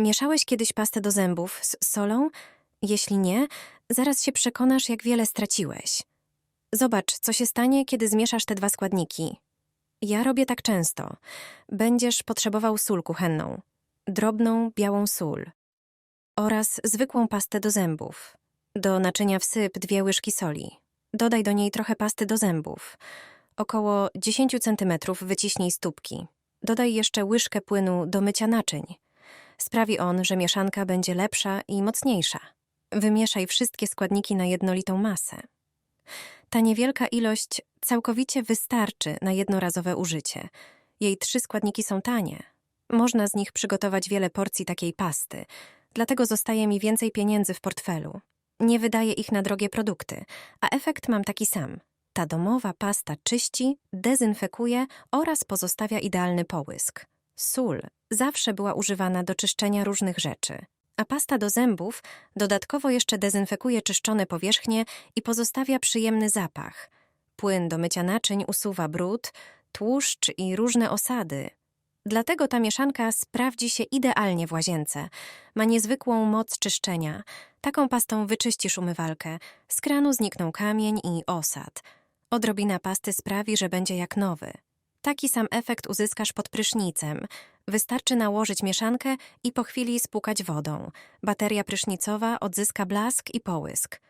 Mieszałeś kiedyś pastę do zębów z solą? Jeśli nie, zaraz się przekonasz, jak wiele straciłeś. Zobacz, co się stanie, kiedy zmieszasz te dwa składniki. Ja robię tak często. Będziesz potrzebował sól kuchenną, drobną białą sól oraz zwykłą pastę do zębów. Do naczynia wsyp dwie łyżki soli. Dodaj do niej trochę pasty do zębów. Około 10 cm wyciśnij stópki. Dodaj jeszcze łyżkę płynu do mycia naczyń. Sprawi on, że mieszanka będzie lepsza i mocniejsza. Wymieszaj wszystkie składniki na jednolitą masę. Ta niewielka ilość całkowicie wystarczy na jednorazowe użycie. Jej trzy składniki są tanie. Można z nich przygotować wiele porcji takiej pasty, dlatego zostaje mi więcej pieniędzy w portfelu. Nie wydaję ich na drogie produkty, a efekt mam taki sam. Ta domowa pasta czyści, dezynfekuje oraz pozostawia idealny połysk. Sól zawsze była używana do czyszczenia różnych rzeczy, a pasta do zębów dodatkowo jeszcze dezynfekuje czyszczone powierzchnie i pozostawia przyjemny zapach. Płyn do mycia naczyń usuwa brud, tłuszcz i różne osady. Dlatego ta mieszanka sprawdzi się idealnie w łazience. Ma niezwykłą moc czyszczenia. Taką pastą wyczyścisz umywalkę. Z kranu znikną kamień i osad. Odrobina pasty sprawi, że będzie jak nowy. Taki sam efekt uzyskasz pod prysznicem. Wystarczy nałożyć mieszankę i po chwili spłukać wodą. Bateria prysznicowa odzyska blask i połysk.